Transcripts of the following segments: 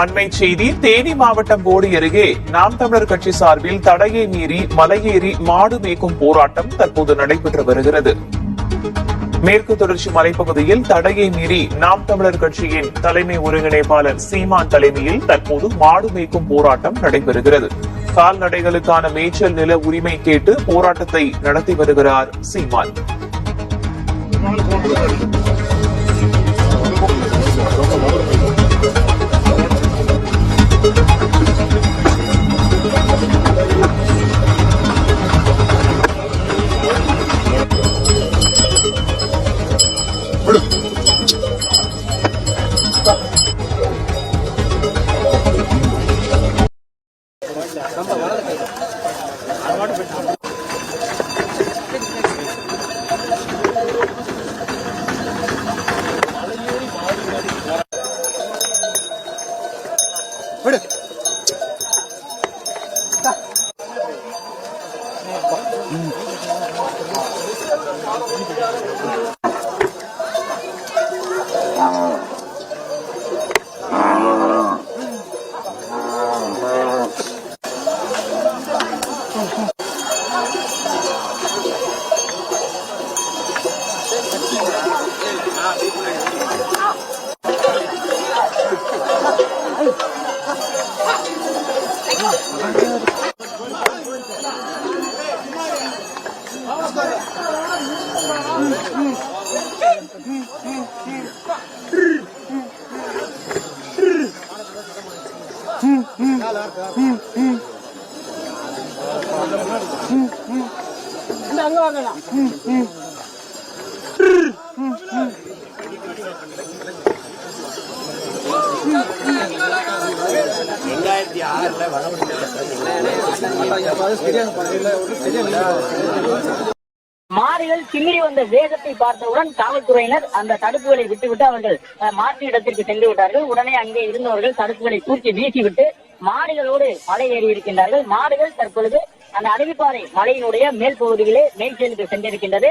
அண்மை செய்தி தேனி மாவட்டம் போடி அருகே நாம் தமிழர் கட்சி சார்பில் தடையை மீறி மலையேறி மாடு மேய்க்கும் போராட்டம் தற்போது நடைபெற்று வருகிறது. மேற்கு தொடர்ச்சி மலைப்பகுதியில் தடையை மீறி நாம் தமிழர் கட்சியின் தலைமை ஒருங்கிணைப்பாளர் சீமான் தலைமையில் தற்போது மாடு மேய்க்கும் போராட்டம் நடைபெறுகிறது. கால்நடைகளுக்கான மேய்ச்சல் நில உரிமை கேட்டு போராட்டத்தை நடத்தி வருகிறார் சீமான். ரொம்ப வலது கை அது மட்டும் போயிட்டு விடு Mm-hmm. மாடுகள் சிமிரி வந்த வேகத்தை பார்த்தவுடன் காவல்துறையினர் அந்த தடுப்புகளை விட்டுவிட்டு அவர்கள் மாற்று இடத்திற்கு சென்று விட்டார்கள். உடனே அங்கே இருந்தவர்கள் தடுப்புகளை தூக்கி வீசிவிட்டு மாடுகளோடு மலை ஏறி இருக்கின்றார்கள். மாடுகள் தற்பொழுது அந்த அருவிப்பாறை மலையினுடைய மேல் பகுதியிலே செயலுக்கு சென்றிருக்கின்றது.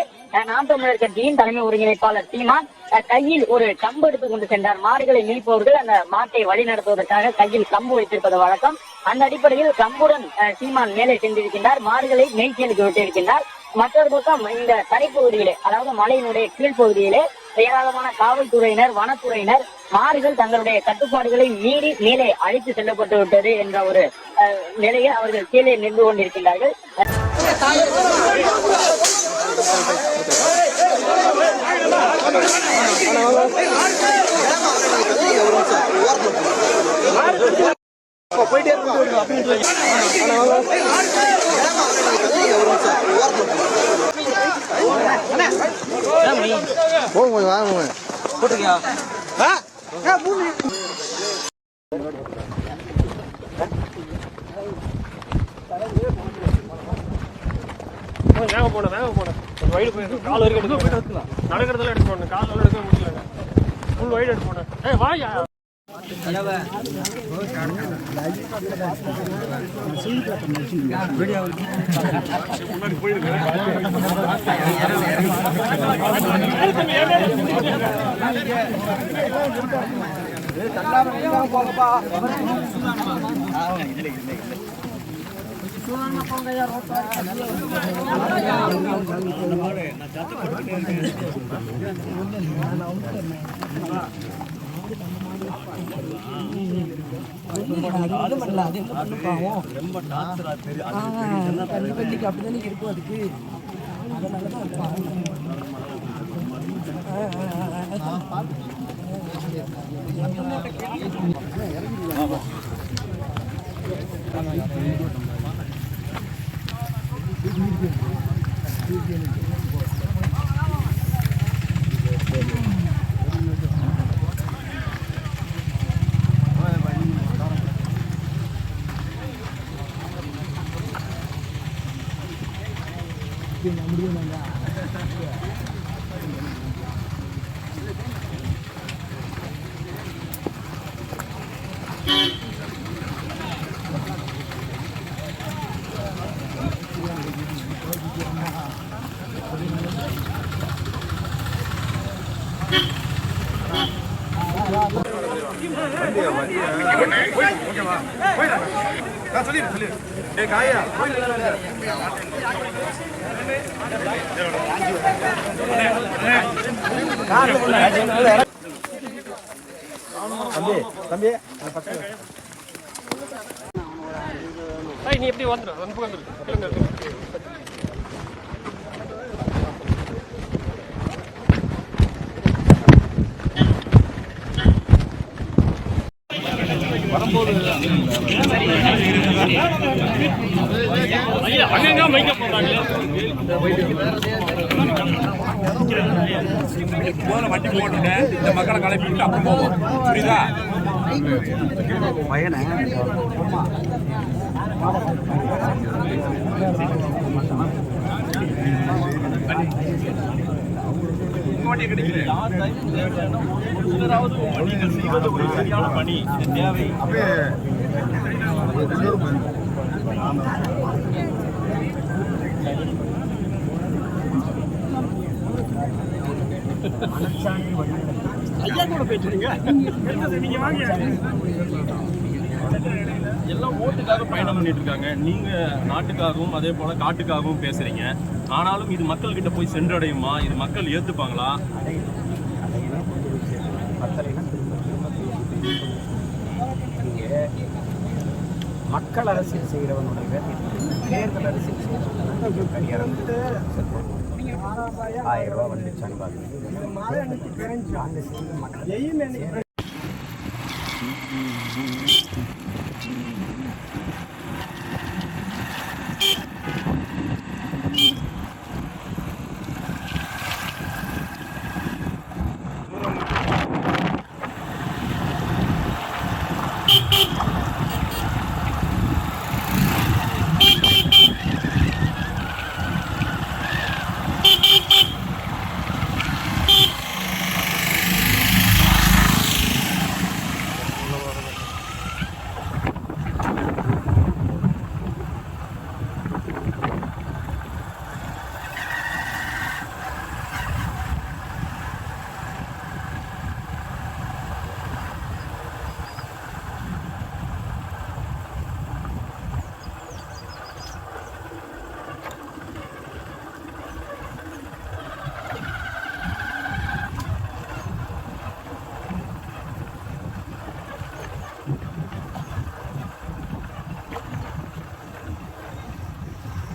நாம் தமிழர் கட்சியின் தலைமை ஒருங்கிணைப்பாளர் சீமான் கையில் ஒரு கம்பு எடுத்துக் கொண்டு சென்றார். மாடுகளை மீட்பவர்கள் அந்த மாட்டை வழி நடத்துவதற்காக கையில் கம்பு வைத்திருப்பது வழக்கம். அந்த அடிப்படையில் கம்புடன் சீமான் மேலே சென்றிருக்கின்றார். மாடுகளை மேய்ச்சலுக்கு விட்டிருக்கின்றார் மற்றொரு பக்கம் இந்த தரைப்பகுதியிலே அதாவது மலையினுடைய கீழ்ப்பகுதியிலே ஏராளமான காவல்துறையினர் வனத்துறையினர் மாடுகள் தங்களுடைய கட்டுப்பாடுகளை மீறி மேலே அழைத்து செல்லப்பட்டு விட்டது என்ற ஒரு நிலையை அவர்கள் கீழே நின்று கொண்டிருக்கின்றார்கள். போங்க கொஞ்சம் வாங்க ஆ? வேக போன வேக போன வயிறு போய் கால் வரைக்கும் எடுத்து போயிட்டு நடக்கிறதெல்லாம் எடுத்து போனேன் கால் எடுக்க முடியல. ஃபுல் வயிறு எடுத்து போனேன் ஏ வாயா. போகப்பா இல்லை இல்லை இல்லை நான் கண்டிப்பாக அப்படிதானே இருக்கும் அதுக்கு அதனால தான் தம்பி தம்பி நீ எப்படி வந்துரு? அந்த பக்கம் அங்கங்க வண்டி போட்டுட்டு இந்த மக்களை கிளப்பி விட்டு அப்புறம் போவோம் புரியுதா உங்களுக்கு ஓட்டி செய்வது ஒரு சரியான பணி தேவை அப்படியே ஐயா கூட பேசுறீங்க நீங்க வாங்க எல்லாம் ஓட்டுக்காக பயணம் பண்ணிட்டு இருக்காங்க நீங்க நாட்டுக்காகவும் அதே போல காட்டுக்காகவும் பேசுறீங்க. ஆனாலும் இது மக்கள் கிட்ட போய் சென்றடையுமா? இது மக்கள் ஏத்துப்பாங்களா? மக்கள் அரசியல் செய்கிறவனுடைய தேர்தல் அரசியல் செய்கிறவன் ஆயிரம் ரூபாய் வந்துச்சான்னு பார்க்கணும். Mm-hmm.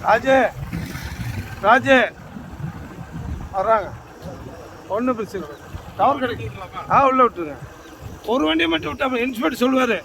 ராஜே ராஜே. வர்றாங்க. ஒன்றும் பிரச்சனை இல்லை. டவர் கிடைக்கும் ஆ உள்ளே விட்டுருங்க ஒரு வண்டியை மட்டும் விட்டா இன்ஸ்பெக்டர் சொல்லுவார்.